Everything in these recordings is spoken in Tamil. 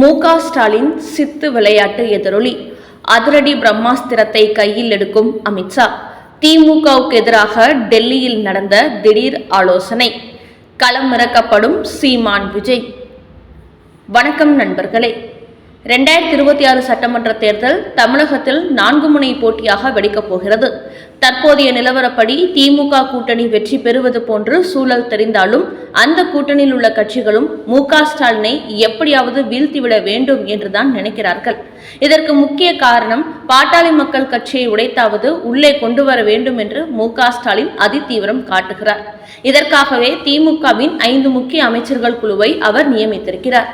மு க ஸ்டாலின் சித்து விளையாட்டு எதிரொலி. அதிரடி பிரம்மாஸ்திரத்தை கையில் எடுக்கும் அமித்ஷா திமுகவுக்கு எதிராக டெல்லியில் நடந்த திடீர் ஆலோசனை. களமிறக்கப்படும் சீமான் விஜய். வணக்கம் நண்பர்களே. ரெண்டாயிரத்தி இருபத்தி ஆறு சட்டமன்ற தேர்தல் தமிழகத்தில் நான்கு முனை போட்டியாக வெடிக்கப் போகிறது. தற்போதைய நிலவரப்படி திமுக கூட்டணி வெற்றி பெறுவது போன்று சூழல் தெரிந்தாலும் அந்த கூட்டணியில் உள்ள கட்சிகளும் மு க ஸ்டாலினை எப்படியாவது வீழ்த்திவிட வேண்டும் என்றுதான் நினைக்கிறார்கள். இதற்கு முக்கிய காரணம் பாட்டாளி மக்கள் கட்சியை உடைத்தாவது உள்ளே கொண்டு வர வேண்டும் என்று மு க ஸ்டாலின் அதிதீவிரம் காட்டுகிறார். இதற்காகவே திமுகவின் ஐந்து முக்கிய அமைச்சர்கள் குழுவை அவர் நியமித்திருக்கிறார்.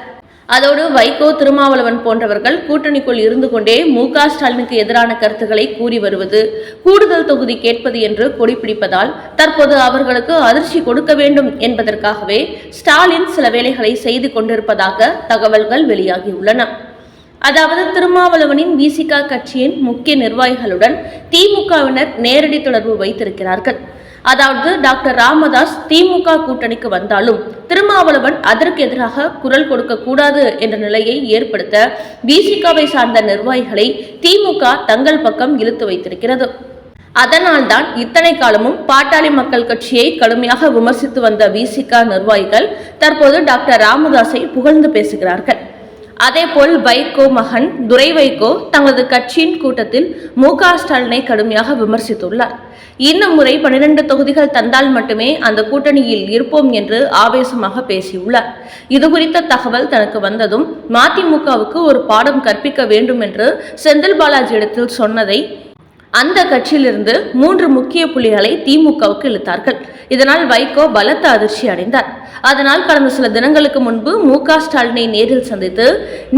அதோடு வைகோ திருமாவளவன் போன்றவர்கள் கூட்டணிக்குள் இருந்து கொண்டே மு க ஸ்டாலினுக்கு எதிரான கருத்துக்களை கூறி வருவது கூடுதல் தொகுதி கேட்பது என்று கொடிப்பிடிப்பதால் தற்போது அவர்களுக்கு அதிர்ச்சி கொடுக்க வேண்டும் என்பதற்காகவே ஸ்டாலின் சில வேலைகளை செய்து கொண்டிருப்பதாக தகவல்கள் வெளியாகியுள்ளன. அதாவது திருமாவளவனின் விசிகா கட்சியின் முக்கிய நிர்வாகிகளுடன் திமுகவினர் நேரடி தொடர்பு வைத்திருக்கிறார்கள். அதாவது டாக்டர் ராமதாஸ் திமுக கூட்டணிக்கு வந்தாலும் திருமாவளவன் அதற்கு எதிராக குரல் கொடுக்க கூடாது என்ற நிலையை ஏற்படுத்த பிசிகாவை சார்ந்த நிர்வாகிகளை திமுக தங்கள் பக்கம் இழுத்து வைத்திருக்கிறது. அதனால்தான் இத்தனை காலமும் பாட்டாளி மக்கள் கட்சியை கடுமையாக விமர்சித்து வந்த விசிகா நிர்வாகிகள் தற்போது டாக்டர் ராமதாஸை புகழ்ந்து பேசுகிறார்கள். அதேபோல் வைகோ மகன் துரை வைகோ தங்களது கட்சியின் கூட்டத்தில் மு க ஸ்டாலினை கடுமையாக விமர்சித்துள்ளார். இந்த முறை பனிரெண்டு தொகுதிகள் தந்தால் மட்டுமே அந்த கூட்டணியில் இருப்போம் என்று ஆவேசமாக பேசியுள்ளார். இது குறித்த தகவல் தனக்கு வந்ததும் மதிமுகவுக்கு ஒரு பாடம் கற்பிக்க வேண்டும் என்று செந்தில் பாலாஜியிடத்தில் சொன்னதை அந்த கட்சியிலிருந்து மூன்று முக்கிய புள்ளிகளை திமுகவுக்கு இழுத்தார்கள். இதனால் வைகோ பலத்த அதிர்ச்சி அடைந்தார். அதனால் கடந்த சில தினங்களுக்கு முன்பு மு க ஸ்டாலினை நேரில் சந்தித்து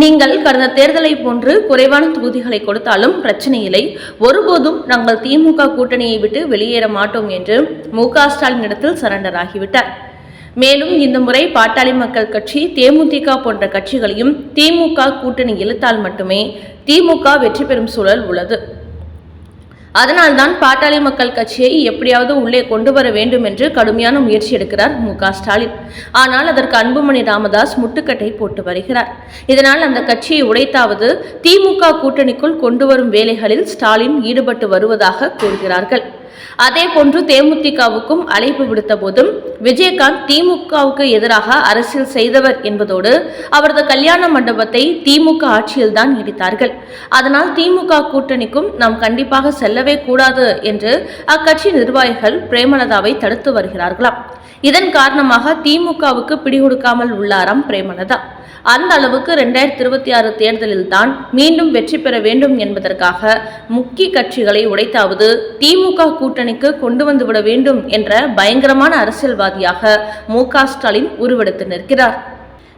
நீங்கள் கடந்த தேர்தலை போன்று குறைவான தொகுதிகளை கொடுத்தாலும் பிரச்சனை இல்லை. ஒருபோதும் நாங்கள் திமுக கூட்டணியை விட்டு வெளியேற மாட்டோம் என்று மு க ஸ்டாலினிடத்தில் சரண்டர் ஆகிவிட்டார் மேலும் இந்த முறை பாட்டாளி மக்கள் கட்சி தேமுதிக போன்ற கட்சிகளையும் திமுக கூட்டணி இழுத்தால் மட்டுமே திமுக வெற்றி பெறும் சூழல் உள்ளது. அதனால்தான் பாட்டாளி மக்கள் கட்சியை எப்படியாவது உள்ளே கொண்டு வர வேண்டும் என்று கடுமையான முயற்சி எடுக்கிறார் மு ஸ்டாலின். ஆனால் அதற்கு அன்புமணி ராமதாஸ் முட்டுக்கட்டை போட்டு வருகிறார். இதனால் அந்த கட்சியை உடைத்தாவது திமுக கூட்டணிக்குள் கொண்டு வரும் வேலைகளில் ஸ்டாலின் ஈடுபட்டு வருவதாக கூறுகிறார்கள். அதே போன்று தேமுதிகவுக்கும் அழைப்பு விடுத்த போதும் விஜயகாந்த் திமுகவுக்கு எதிராக அரசியல் செய்தவர் என்பதோடு அவரது கல்யாண மண்டபத்தை திமுக ஆட்சியில்தான் இடித்தார்கள். அதனால் திமுக கூட்டணிக்கும் நாம் கண்டிப்பாக செல்லவே கூடாது என்று அக்கட்சி நிர்வாகிகள் பிரேமலதாவை தடுத்து வருகிறார்களாம். இதன் காரணமாக திமுகவுக்கு பிடிகொடுக்காமல் உள்ளாராம் பிரேமலதா. அந்த அளவுக்கு ரெண்டாயிரத்தி இருபத்தி ஆறு தேர்தலில் தான் மீண்டும் வெற்றி பெற வேண்டும் என்பதற்காக முக்கிய கட்சிகளை உடைத்தாவது திமுக கூட்டணிக்கு கொண்டு வந்துவிட வேண்டும் என்ற பயங்கரமான அரசியல்வாதியாக மு க ஸ்டாலின் உருவெடுத்து நிற்கிறார்.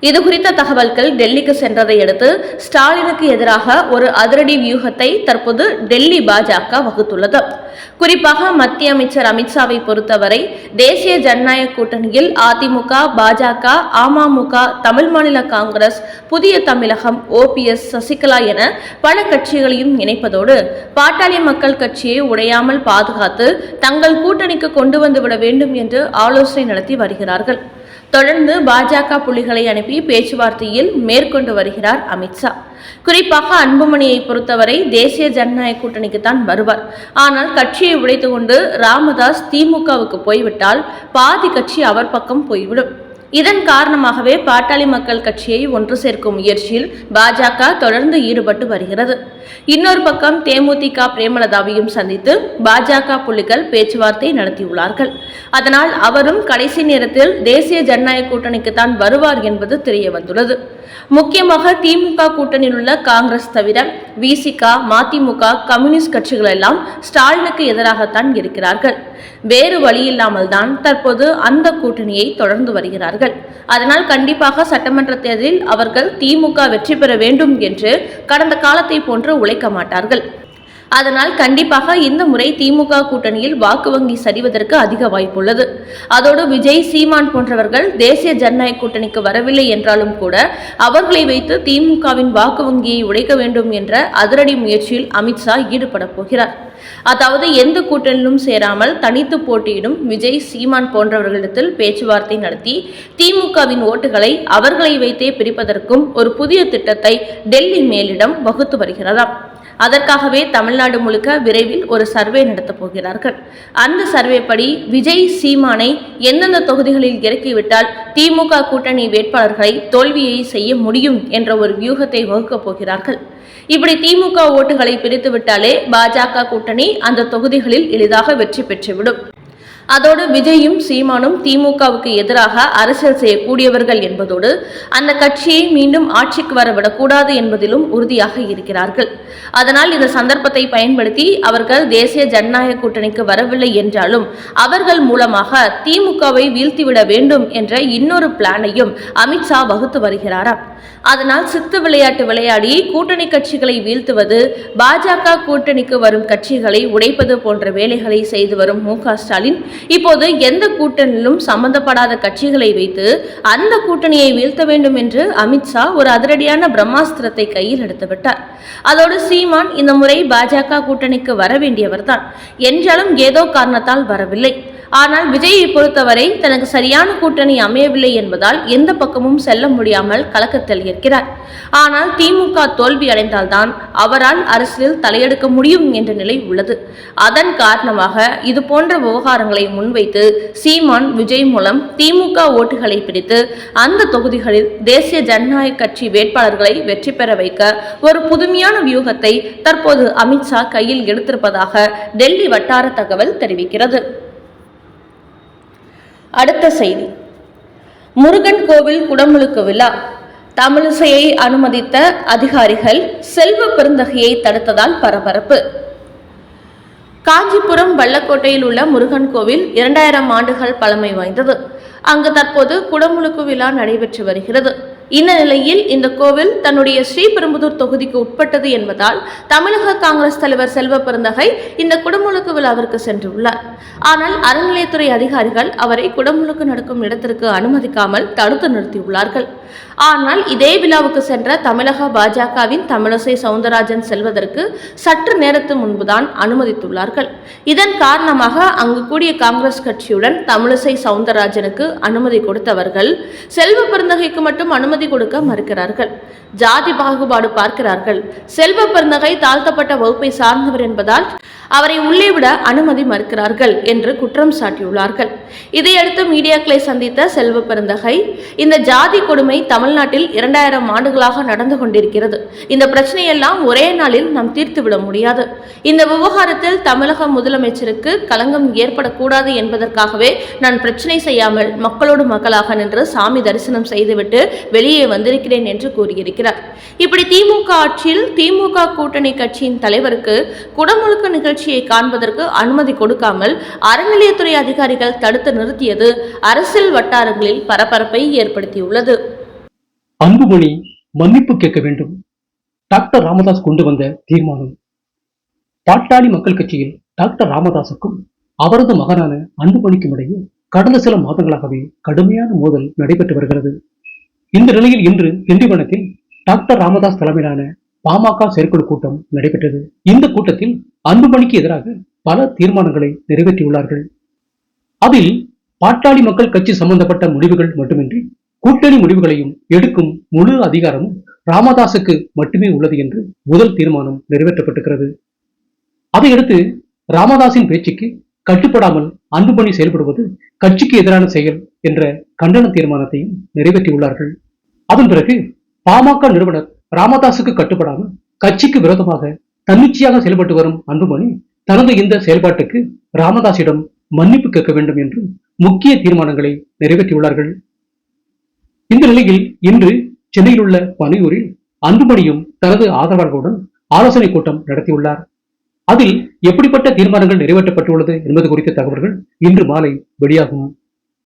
இதுகுறித்த தகவல்கள் டெல்லிக்கு சென்றதை அடுத்து ஸ்டாலினுக்கு எதிராக ஒரு அதிரடி வியூகத்தை தற்போது டெல்லி பாஜக வகுத்துள்ளது. குறிப்பாக மத்திய அமைச்சர் அமித்ஷாவை பொறுத்தவரை தேசிய ஜனநாயக கூட்டணியில் அதிமுக பாஜக அமமுக தமிழ் மாநில காங்கிரஸ் புதிய தமிழகம் ஓபிஎஸ் சசிகலா என பல கட்சிகளையும் இணைப்பதோடு பாட்டாளி மக்கள் கட்சியை உடையாமல் பாதுகாத்து தங்கள் கூட்டணிக்கு கொண்டு வந்துவிட வேண்டும் என்று ஆலோசனை நடத்தி வருகிறார்கள். தொடர்ந்து பாஜக புலிகளை அனுப்பி பேச்சுவார்த்தையில் மேற்கொண்டு வருகிறார் அமித்ஷா குறிப்பாக அன்புமணியை பொறுத்தவரை தேசிய ஜனநாயக கூட்டணிக்கு தான் வருவார். ஆனால் கட்சியை உடைத்துக்கொண்டு ராமதாஸ் திமுகவுக்கு போய்விட்டால் பாதி கட்சி அவர் பக்கம் போய்விடும். இதன் காரணமாகவே பாட்டாளி மக்கள் கட்சியை ஒன்று சேர்க்கும் முயற்சியில் பாஜக தொடர்ந்து ஈடுபட்டு வருகிறது. இன்னொரு பக்கம் தேமுதிக பிரேமலதாவையும் சந்தித்து பாஜக புள்ளிகள் பேச்சுவார்த்தை நடத்தியுள்ளார்கள். அதனால் அவரும் கடைசி நேரத்தில் தேசிய ஜனநாயக கூட்டணிக்குத்தான் வருவார் என்பது தெரிய வந்துள்ளது முக்கியமாக திமுக கூட்டணியில் உள்ள காங்கிரஸ் தவிர விசிக மதிமுக கம்யூனிஸ்ட் கட்சிகள் எல்லாம் ஸ்டாலினுக்கு எதிராகத்தான் இருக்கிறார்கள். வேறு வழியில்லாமல் தான் தற்போது அந்த கூட்டணியை தொடர்ந்து வருகிறார்கள். அதனால் கண்டிப்பாக சட்டமன்ற தேர்தலில் அவர்கள் திமுக வெற்றி பெற வேண்டும் என்று கடந்த காலத்தை போன்று உழைக்க மாட்டார்கள். அதனால் கண்டிப்பாக இந்த முறை திமுக கூட்டணியில் வாக்கு வங்கி சரிவதற்கு அதிக வாய்ப்புள்ளது. அதோடு விஜய் சீமான் போன்றவர்கள் தேசிய ஜனநாயக கூட்டணிக்கு வரவில்லை என்றாலும் கூட அவர்களை வைத்து திமுகவின் வாக்கு வங்கியை உடைக்க வேண்டும் என்ற அதிரடி முயற்சியில் அமித்ஷா ஈடுபட போகிறார். அதாவது எந்த கூட்டணியிலும் சேராமல் தனித்து போட்டியிடும் விஜய் சீமான் போன்றவர்களிடத்தில் பேச்சுவார்த்தை நடத்தி திமுகவின் ஓட்டுகளை அவர்களை வைத்தே பிரிப்பதற்கும் ஒரு புதிய திட்டத்தை டெல்லி மேலிடம் வகுத்து வருகிறதாம் அதற்காகவே தமிழ்நாடு முழுக்க விரைவில் ஒரு சர்வே நடத்தப் போகிறார்கள். அந்த சர்வே படி விஜய் சீமானை எந்தெந்த தொகுதிகளில் இறக்கிவிட்டால் திமுக கூட்டணி வேட்பாளர்களை தோல்வியை செய்ய முடியும் என்ற ஒரு வியூகத்தை வகுக்கப் போகிறார்கள். இப்படி திமுக ஓட்டுகளை பிரித்துவிட்டாலே பாஜக கூட்டணி அந்த தொகுதிகளில் எளிதாக வெற்றி பெற்றுவிடும். அதோடு விஜயும் சீமானும் திமுகவுக்கு எதிராக அரசியல் செய்யக்கூடியவர்கள் என்பதோடு அந்த கட்சியை மீண்டும் ஆட்சிக்கு வரவிடக்கூடாது என்பதிலும் உறுதியாக இருக்கிறார்கள். அதனால் இந்த சந்தர்ப்பத்தை பயன்படுத்தி அவர்கள் தேசிய ஜனநாயக கூட்டணிக்கு வரவில்லை என்றாலும் அவர்கள் மூலமாக திமுகவை வீழ்த்திவிட வேண்டும் என்ற இன்னொரு பிளானையும் அமித்ஷா வகுத்து வருகிறாராம். அதனால் சித்து விளையாட்டு விளையாடி கூட்டணி கட்சிகளை வீழ்த்துவது பாஜக கூட்டணிக்கு வரும் கட்சிகளை உடைப்பது போன்ற வேலைகளை செய்து வரும் மு க ஸ்டாலின் இப்போது எந்த கூட்டணியிலும் சம்பந்தப்படாத கட்சிகளை வைத்து அந்த கூட்டணியை வீழ்த்த வேண்டும் என்று அமித்ஷா ஒரு அதிரடியான பிரம்மாஸ்திரத்தை கையில் எடுத்துவிட்டார் அதோடு சீமான் இந்த முறை பாஜக கூட்டணிக்கு வர வேண்டியவர்தான். என்றாலும் ஏதோ காரணத்தால் வரவில்லை. ஆனால் விஜயை பொறுத்தவரை தனக்கு சரியான கூட்டணி அமையவில்லை என்பதால் எந்த பக்கமும் செல்ல முடியாமல் கலக்கத்தில் இருக்கிறார். ஆனால் திமுக தோல்வி அடைந்தால்தான் அவரால் அரசியல் தலையெடுக்க முடியும் என்ற நிலை உள்ளது. அதன் காரணமாக இது போன்ற விவகாரங்களை முன்வைத்து சீமான் விஜய் மூலம் திமுக ஓட்டுகளை பிடித்து அந்த தொகுதிகளில் தேசிய ஜனநாயக கட்சி வேட்பாளர்களை வெற்றி பெற வைக்க ஒரு புதுமையான வியூகத்தை தற்போது அமித்ஷா கையில் எடுத்திருப்பதாக டெல்லி வட்டார தகவல் தெரிவிக்கிறது. அடுத்த செய்தி. முருகன் கோவில் குடமுழுக்கு விழா. தமிழிசையை அனுமதித்த அதிகாரிகள் செல்வ பெருந்தகையை தடுத்ததால் பரபரப்பு. காஞ்சிபுரம் வல்லக்கோட்டையில் உள்ள முருகன் கோவில் இரண்டாயிரம் ஆண்டுகள் பழமை வாய்ந்தது. அங்கு தற்போது குடமுழுக்கு விழா நடைபெற்று வருகிறது. இந்த நிலையில் இந்த கோவில் தன்னுடைய ஸ்ரீபெரும்புதூர் தொகுதிக்கு உட்பட்டது என்பதால் தமிழக காங்கிரஸ் தலைவர் செல்வ பெருந்தகை இந்த குடமுழுக்கு விழாவிற்கு சென்றுள்ளார். ஆனால் அறநிலையத்துறை அதிகாரிகள் அவரை குடமுழுக்கு நடக்கும் இடத்திற்கு அனுமதிக்காமல் தடுத்து நிறுத்தியுள்ளார்கள். ஆனால் இதே விழாவுக்கு சென்ற தமிழக பாஜகவின் தமிழிசை சவுந்தரராஜன் செல்வதற்கு சற்று நேரத்து முன்புதான் அனுமதித்துள்ளார்கள். இதன் காரணமாக அங்கு கூடிய காங்கிரஸ் கட்சியுடன் தமிழிசை சவுந்தரராஜனுக்கு அனுமதி கொடுத்தவர்கள் செல்வ பெருந்தகைக்கு மட்டும் அனுமதி கொடுக்க மறுக்கிறார்கள். ஜாதி பாகுபாடு பார்க்கிறார்கள். செல்வ பெருந்தகை தாழ்த்தப்பட்ட வகுப்பை சார்ந்தவர் என்பதால் அவரை உள்ளே விட அனுமதி மறுக்கிறார்கள் என்று குற்றம் சாட்டியுள்ளார்கள். இதையடுத்து மீடியாக்களை சந்தித்த செல்வ பெருந்தகை இந்த ஜாதி கொடுமை தமிழ் தமிழ்நாட்டில் இரண்டாயிரம் ஆண்டுகளாக நடந்து கொண்டிருக்கிறது. இந்த பிரச்சனையெல்லாம் ஒரே நாளில் நாம் தீர்த்துவிட முடியாது. இந்த விவகாரத்தில் தமிழக முதலமைச்சருக்கு களங்கம் ஏற்படக்கூடாது என்பதற்காகவே நான் பிரச்சனை செய்யாமல் மக்களோடு மக்களாக நின்று சாமி தரிசனம் செய்துவிட்டு வெளியே வந்திருக்கிறேன் என்று கூறியிருக்கிறார். இப்படி திமுக ஆட்சியில் திமுக கூட்டணி கட்சியின் தலைவருக்கு குடமுழுக்கு நிகழ்ச்சியை காண்பதற்கு அனுமதி கொடுக்காமல் அறநிலையத்துறை அதிகாரிகள் தடுத்து நிறுத்தியது அரசியல் வட்டாரங்களில் பரபரப்பை ஏற்படுத்தியுள்ளது. அன்புமணி மன்னிப்பு கேட்க வேண்டும். டாக்டர் ராமதாஸ் கொண்டு வந்த தீர்மானம். பாட்டாளி மக்கள் கட்சியில் டாக்டர் ராமதாசுக்கும் அவரது மகனான அன்புமணிக்கும் இடையே கடந்த சில மாதங்களாகவே கடுமையான மோதல் நடைபெற்று வருகிறது. இந்த நிலையில் இன்று திண்டிவனத்தில் டாக்டர் ராமதாஸ் தலைமையிலான பாமக செயற்குழு கூட்டம் நடைபெற்றது. இந்த கூட்டத்தில் அன்புமணிக்கு எதிராக பல தீர்மானங்களை நிறைவேற்றியுள்ளார்கள். அதில் பாட்டாளி மக்கள் கட்சி சம்பந்தப்பட்ட முடிவுகள் மட்டுமின்றி கூட்டணி முடிவுகளையும் எடுக்கும் முழு அதிகாரமும் ராமதாசுக்கு மட்டுமே உள்ளது என்று முதல் தீர்மானம் நிறைவேற்றப்பட்டிருக்கிறது. அதையடுத்து ராமதாஸின் பேச்சுக்கு கட்டுப்படாமல் அன்புமணி செயல்படுவது கட்சிக்கு எதிரான செயல் என்ற கண்டன தீர்மானத்தையும் நிறைவேற்றியுள்ளார்கள். அதன் பிறகு பாமக நிறுவனர் ராமதாசுக்கு கட்டுப்படாமல் கட்சிக்கு விரோதமாக தன்னிச்சையாக செயல்பட்டு வரும் அன்புமணி தனது இந்த செயல்பாட்டுக்கு ராமதாசிடம் மன்னிப்பு கேட்க வேண்டும் என்று முக்கிய தீர்மானங்களை நிறைவேற்றியுள்ளார்கள். இந்த நிலையில் இன்று சென்னையில் உள்ள பனையூரில் அன்புமணியும் தனது ஆதரவாளர்களுடன் ஆலோசனை கூட்டம் நடத்தியுள்ளார். அதில் எப்படிப்பட்ட தீர்மானங்கள் நிறைவேற்றப்பட்டுள்ளது என்பது குறித்த தகவல்கள் இன்று மாலை வெளியாகும்.